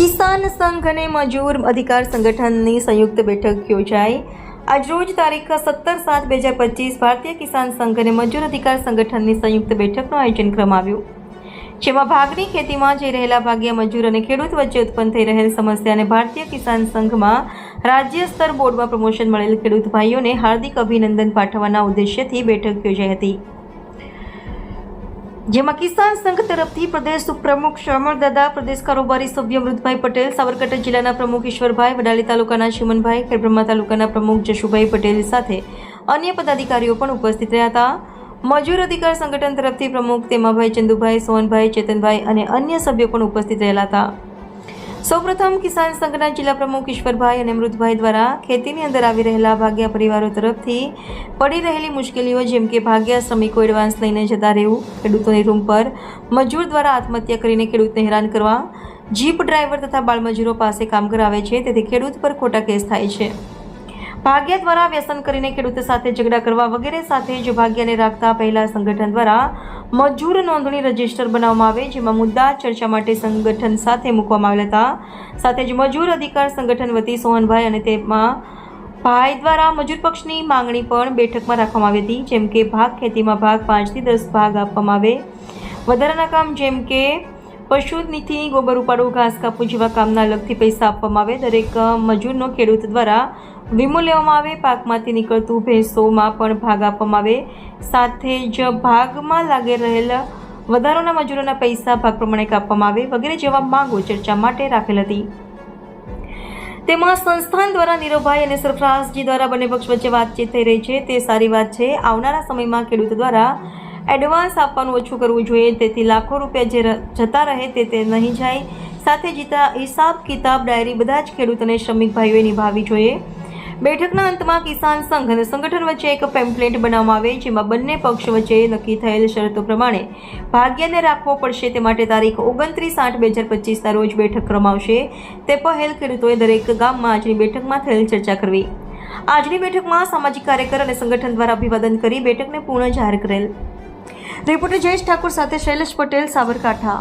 કિસાન સંઘ અને મજૂર અધિકાર સંગઠનની સંયુક્ત બેઠક યોજાઈ. આજરોજ તારીખ સત્તર સાત બે હજાર પચીસ ભારતીય કિસાન સંઘ અને મજૂર અધિકાર સંગઠનની સંયુક્ત બેઠકનું આયોજન કરવામાં જેમાં ભાગની ખેતીમાં જઈ રહેલા ભાગ્ય મજૂર અને ખેડૂત વચ્ચે ઉત્પન્ન થઈ રહેલ સમસ્યાને ભારતીય કિસાન સંઘમાં રાજ્ય સ્તર બોર્ડમાં પ્રમોશન મળેલ ખેડૂત ભાઈઓને હાર્દિક અભિનંદન પાઠવવાના ઉદ્દેશ્યથી બેઠક યોજાઈ હતી. જેમાં કિસાન સંઘ તરફથી પ્રદેશ ઉપપ્રમુખ શ્યામળદાદા પ્રદેશ કારોબારી સભ્ય મૃદભાઈ પટેલ, સાબરકાંઠા જિલ્લાના પ્રમુખ ઈશ્વરભાઈ, વડાલી તાલુકાના શિવનભાઈ ખેડબ્રહ્મા તાલુકાના પ્રમુખ જશુભાઈ પટેલ સાથે અન્ય પદાધિકારીઓ પણ ઉપસ્થિત રહ્યા હતા. મજૂર અધિકાર સંગઠન તરફથી પ્રમુખ તેમાભાઈ ચંદુભાઈ, સોહનભાઈ ચેતનભાઈ અને અન્ય સભ્યો પણ ઉપસ્થિત રહેલા હતા. સૌપ્રથમ કિસાન સંઘના જિલ્લા પ્રમુખ ઈશ્વરભાઈ અને મૃદભાઈ દ્વારા ખેતીની અંદર આવી રહેલા ભાગ્યા પરિવારો તરફથી પડી રહેલી મુશ્કેલીઓ જેમ કે ભાગ્યા શ્રમિકો એડવાન્સ લઈને જતા રહેવું, ખેડૂતોની રૂમ પર મજૂર દ્વારા આત્મહત્યા કરીને ખેડૂતને હેરાન કરવા, જીપ ડ્રાઈવર તથા બાળમજૂરો પાસે કામ કરાવે છે, તેથી ખેડૂત પર ખોટા કેસ થાય છે. ભાગ્યા દ્વારા વ્યસન કરીને ખેડૂત સાથે ઝઘડા કરવા વગેરે સાથે જ ભાગ્યને રાખતા પહેલા સંગઠન દ્વારા મજૂર નોંધણી રજિસ્ટર બનાવવામાં આવે, જેમાં મુદ્દા ચર્ચા માટે સંગઠન સાથે મૂકવામાં આવેલા હતા. સાથે જ મજૂર અધિકાર સંગઠન વતી સોહનભાઈ અને તેમાં ભાઈ દ્વારા મજૂર પક્ષની માંગણી પણ બેઠકમાં રાખવામાં આવી હતી, જેમ કે ભાગ ખેતીમાં ભાગ પાંચથી દસ ભાગ આપવામાં આવે. વધારાના કામ જેમ કે પશુ નીતિ ગોબર ઉપાડવું ઘાસ કાપવું જેવા કામના અલગથી પૈસા આપવામાં આવે. દરેક મજૂરનો ખેડૂત દ્વારા વીમો લેવામાં આવે, પાકમાંથી નીકળતું ભેંસોમાં પણ ભાગ આપવામાં આવે. સાથે જ ભાગમાં લાગે રહેલા વધારાના મજૂરોના પૈસા ભાગ પ્રમાણે કાપવામાં આવે વગેરે જેવા માંગો ચર્ચા માટે રાખેલ હતી. તેમાં સંસ્થાન દ્વારા નીરવભાઈ અને સરફરાઝજી દ્વારા બંને પક્ષ વચ્ચે વાતચીત થઈ રહી છે. તે સારી વાત છે. આવનારા સમયમાં ખેડૂત દ્વારા એડવાન્સ આપવાનું ઓછું કરવું જોઈએ. તેથી લાખો રૂપિયા જે જતા રહે તે તે નહીં જાય. સાથે જીતા હિસાબ કિતાબ ડાયરી બધા જ ખેડૂત અને શ્રમિક ભાઈઓએ નિભાવવી જોઈએ. બેઠકના અંતમાં કિસાન સંઘ અને સંગઠન વચ્ચે એક પેમ્પલેટ બનાવવામાં આવે જેમાં બંને પક્ષ વચ્ચે નક્કી થયેલ શરતો પ્રમાણે ભાગ્યને રાખવો પડશે તે માટે તારીખ ઓગણત્રીસ આઠ બે હજાર પચીસના રોજ બેઠક કરવામાં આવશે તે પહેલ ખેડૂતોએ દરેક ગામમાં આજની બેઠકમાં થયેલ ચર્ચા કરવી. આજની બેઠકમાં સામાજિક કાર્યકર અને સંગઠન દ્વારા અભિવાદન કરી બેઠકને પૂર્ણ જાહેર કરેલ. રિપોર્ટર જયેશ ઠાકોર સાથે શૈલેષ પટેલ, સાબરકાંઠા.